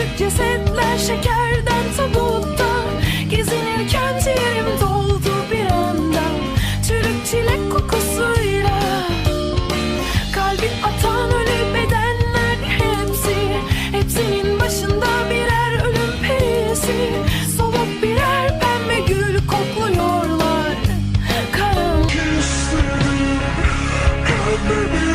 Karışık cesetler şekerden tabutta. Gezinirken ciğerim doldu bir anda. Çürük çilek kokusuyla. Kalbim atan ölü bedenler hepsi. Hepsinin başında birer ölüm perisi Soluk birer pembe gül kokluyorlar. Karanlık Kalbimi